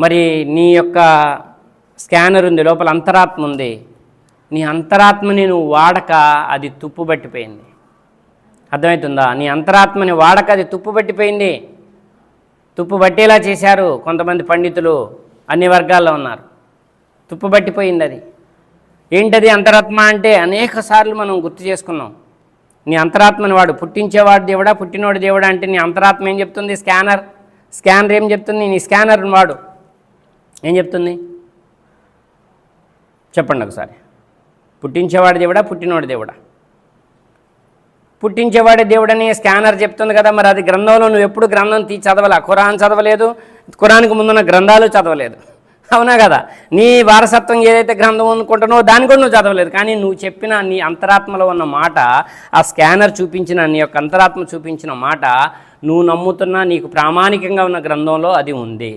మరి నీ యొక్క స్కానర్ ఉంది లోపల అంతరాత్మ ఉంది. నీ అంతరాత్మని నువ్వు వాడక అది తుప్పు పట్టిపోయింది. అర్థమవుతుందా? నీ అంతరాత్మని వాడక అది తుప్పు పట్టిపోయింది. తుప్పు పట్టేలా చేశారు కొంతమంది పండితులు అన్ని వర్గాల్లో ఉన్నారు. తుప్పు పట్టిపోయింది అది. ఏంటది అంతరాత్మ అంటే? అనేక సార్లు మనం గుర్తు చేసుకున్నాం. నీ అంతరాత్మని వాడు పుట్టించేవాడు దేవుడా పుట్టినోడు దేవుడా అంటే నీ అంతరాత్మ ఏం చెప్తుంది? స్కానర్. స్కానర్ ఏం చెప్తుంది? నీ స్కానర్ వాడు ఏం చెప్తుంది? చెప్పండి ఒకసారి. పుట్టించేవాడి దేవుడా? పుట్టినవాడి దేవుడా? పుట్టించేవాడే దేవుడని స్కానర్ చెప్తుంది కదా మరి అది గ్రంథంలో నువ్వు ఎప్పుడు గ్రంథం తీ చదవలే? ఖురాన్ చదవలేదు. ఖురాన్కి ముందున్న గ్రంథాలు చదవలేదు. అవునా కదా? నీ వారసత్వం ఏదైతే గ్రంథం అనుకుంటున్నావో దాని కూడా నువ్వు చదవలేదు. కానీ నువ్వు చెప్పిన నీ అంతరాత్మలో ఉన్న మాట ఆ స్కానర్ చూపించిన నీ యొక్క అంతరాత్మ చూపించిన మాట నువ్వు నమ్ముతున్న నీకు ప్రామాణికంగా ఉన్న గ్రంథంలో అది ఉంది.